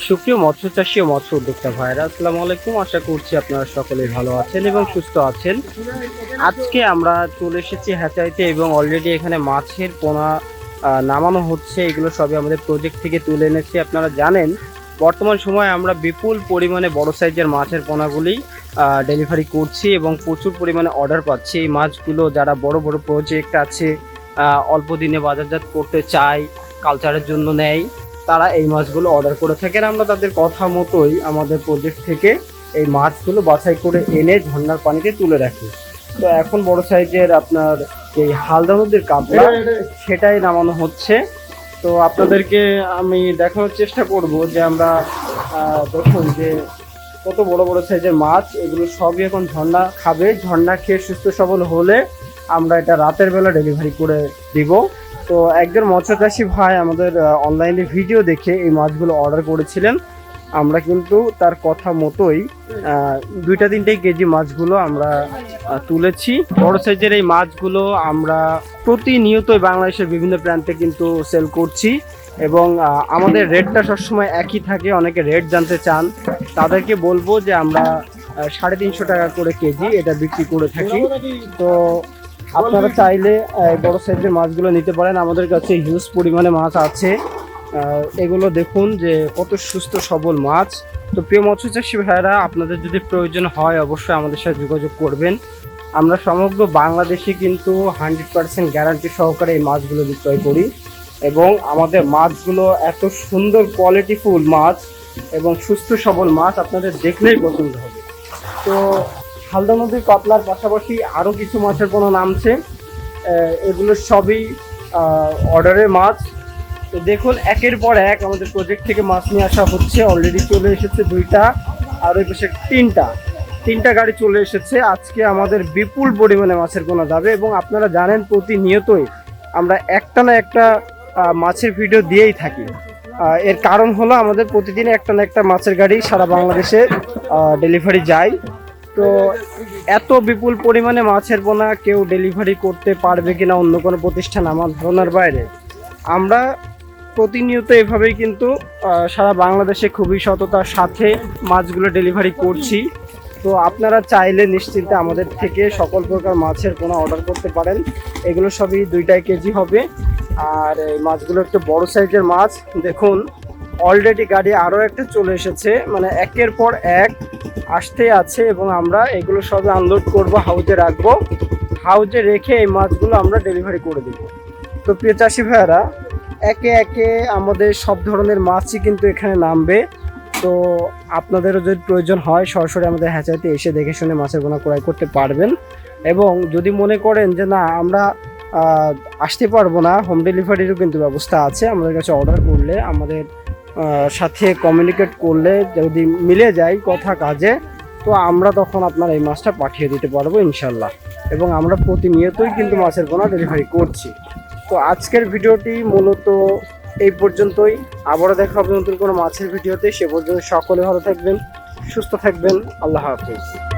সুপ্রিয় মৎস্য চাষী ও মৎস্য উদ্যোক্তা ভাইরা আসসালামু আলাইকুম। আশা করছি আপনারা সকলেই ভালো আছেন এবং সুস্থ আছেন। আজকে আমরা চলে এসেছি হ্যাচাইতে এবং অলরেডি এখানে মাছের পোনা নামানো হচ্ছে। এগুলো সবই আমাদের প্রজেক্ট থেকে তুলে এনেছি, আপনারা জানেন। বর্তমান সময়ে আমরা বিপুল পরিমাণে বড় সাইজের মাছের পোনাগুলি ডেলিভারি করছি এবং প্রচুর পরিমাণে অর্ডার পাচ্ছি। এই মাছগুলো যারা বড় বড় প্রজেক্ট আছে অল্প দিনে বাজারজাত করতে চায় কালচারের জন্য নেয়। তারা এই মাছগুলো অর্ডার করে থাকেন। আমরা তাদের কথা মতোই আমাদের প্রজেক্ট থেকে এই মাছগুলো বাছাই করে এনে ঝর্ণার পানিতে তুলে রাখি। তো এখন বড় সাইজের আপনার এই হালদা নদীর কাপড়, সেটাই নামানো হচ্ছে। তো আপনাদেরকে আমি দেখানোর চেষ্টা করব যে আমরা দেখুন যে কত বড় বড় সাইজের মাছ, এগুলো সবই এখন ঝর্ণা খাবে। ঝর্ণা খেয়ে সুস্থ সবল হলে আমরা এটা রাতের বেলা ডেলিভারি করে দিব। তো একজন মৎস্যচাষী ভাই আমাদের অনলাইনে ভিডিও দেখে এই মাছগুলো অর্ডার করেছিলেন। আমরা কিন্তু তার কথা মতোই দুইটা তিনটে কেজি মাছগুলো আমরা তুলেছি। বড় সাইজের এই মাছগুলো আমরা প্রতিনিয়তই বাংলাদেশের বিভিন্ন প্রান্তে কিন্তু সেল করছি এবং আমাদের রেটটা সবসময় একই থাকে, অনেকে রেট জানতে চান। তাদেরকে বলব যে আমরা সাড়ে তিনশো টাকা করে কেজি এটা বিক্রি করে থাকি। তো আপনারা চাইলে বড় সাইজের মাছগুলো নিতে পারেন। আমাদের কাছে হিউজ পরিমাণে মাছ আছে। এগুলো দেখুন যে কত সুস্থ সবল মাছ। তো প্রিয় মৎস্যচাষী ভাইয়েরা আপনাদের যদি প্রয়োজন হয় অবশ্যই আমাদের সাথে যোগাযোগ করবেন। আমরা সমগ্র বাংলাদেশে কিন্তু হান্ড্রেড পার্সেন্ট গ্যারান্টি সহকারে এই মাছগুলো বিক্রয় করি। এবং আমাদের মাছগুলো এত সুন্দর কোয়ালিটিফুল মাছ এবং সুস্থ সবল মাছ আপনাদের দেখলেই পছন্দ হবে। তো হালদা নদীর কাতলার পাশাপাশি আরও কিছু মাছের কোনো নামছে। এগুলো সবই অর্ডারের মাছ। তো দেখুন, একের পর এক আমাদের প্রজেক্ট থেকে মাছ নিয়ে আসা হচ্ছে। অলরেডি চলে এসেছে দুইটা, আর ওই পাশে তিনটা। তিনটা গাড়ি চলে এসেছে। আজকে আমাদের বিপুল পরিমাণে মাছের পোনা যাবে এবং আপনারা জানেন প্রতিনিয়তই আমরা একটা না একটা মাছের ভিডিও দিয়েই থাকি। এর কারণ হলো আমাদের প্রতিদিন একটা না একটা মাছের গাড়ি সারা বাংলাদেশে ডেলিভারি যায়। তো এত বিপুল পরিমাণে মাছের পোনা কেউ ডেলিভারি করতে পারবে কিনা অন্য কোনো প্রতিষ্ঠান আমার ধারণার বাইরে। আমরা প্রতিনিয়ত এভাবেই কিন্তু সারা বাংলাদেশে খুবই সততার সাথে মাছগুলো ডেলিভারি করছি। তো আপনারা চাইলে নিশ্চিন্তে আমাদের থেকে সকল প্রকার মাছের কোনো অর্ডার করতে পারেন। এগুলো সবই দুইটাই কেজি হবে। আর এই মাছগুলো একটু বড় সাইজের মাছ। দেখুন অলরেডি গাড়ি আরও একটা চলে এসেছে। মানে একের পর এক আসতে আছে এবং আমরা এগুলো সবই আনলোড করব হাউজে রাখব। হাউজে রেখে এই মাছগুলো আমরা ডেলিভারি করে দেব। তো প্রিয় চাষি ভাইয়ারা, একে একে আমাদের সব ধরনের মাছই কিন্তু এখানে নামবে। তো আপনাদেরও যদি প্রয়োজন হয়, সরাসরি আমাদের হ্যাচারিতে এসে দেখে শুনে মাছের গোনা ক্রয় করতে পারবেন। এবং যদি মনে করেন যে না, আমরা আসতে পারব না হোম ডেলিভারিরও কিন্তু ব্যবস্থা আছে। আমাদের কাছে অর্ডার করলে আমাদের সাথে কমিউনিকেট করলে যদি মিলে যায় কথা কাজে, তো আমরা তখন আপনার এই মাছটা পাঠিয়ে দিতে পারব ইনশাল্লাহ। এবং আমরা প্রতিনিয়তই কিন্তু মাছের পোনা ডেলিভারি করছি। তো আজকের ভিডিওটি মূলত এই পর্যন্তই। আবারও দেখা হবে নতুন কোনো মাছের ভিডিওতে। সে পর্যন্ত সকলে ভালো থাকবেন, সুস্থ থাকবেন। আল্লাহ হাফিজ।